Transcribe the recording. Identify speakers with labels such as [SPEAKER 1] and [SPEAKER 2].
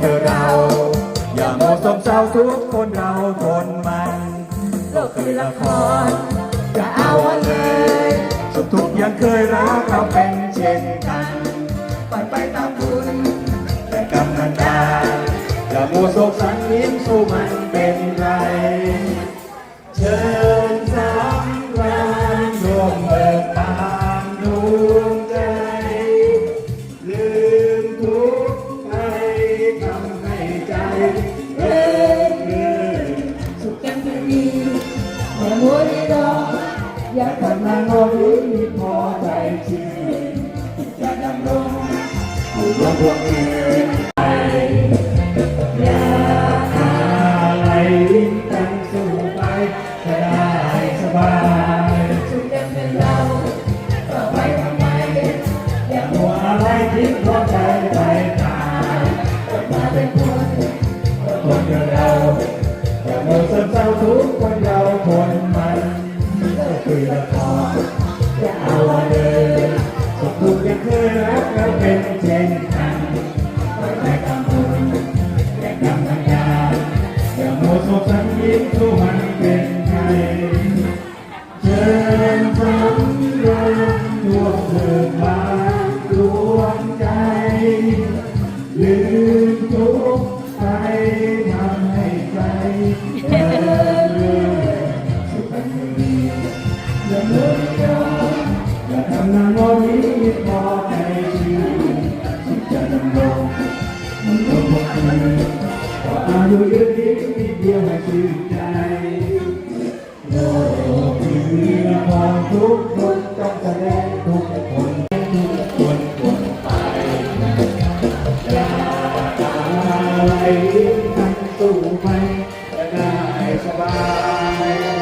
[SPEAKER 1] เธอเรา อย่าโมสมเศร้าทุกคนเราทนมัน
[SPEAKER 2] โลกคือละครจะเอาเลย
[SPEAKER 1] สุขทุกยังเคยรักเราเป็นเช่นกัน
[SPEAKER 2] ไปไปตามบุญ
[SPEAKER 1] แต่กำนันดาอย่าโมโศกสันนิ้มสู้มัน อ
[SPEAKER 2] ยาก
[SPEAKER 1] กำงรอรู้มีพอใจชีวิตจะดำรงอยู่ร่วมพวกอื่นไปอย่าอะไรลิ้นกันสู้ไปจะได้สบาย
[SPEAKER 2] สุขกันเป็นเราต่อไปทำไมอย่า
[SPEAKER 1] หัวอะไรคิดเพราะใจไปตายกลับ
[SPEAKER 2] มาเป็นคน
[SPEAKER 1] คนเดียวเราอย่าโมวเศร้าทุกคนเรา เบิกบานดวงใจ ลืมทุกข์ไปทำให้ใจเอิบรื่นสุขดีอย่าเลิกยอมอย่าทำนานวันนี้พอใจชีวิตที่จะดำรงมันก็พอดีขออายุยืนยิ้มนิดเดียวให้ชื่นใจโลกคือละครทุกคนต้องแสดงทุก เลี้ทั้งตู้ไปจะได้สบาย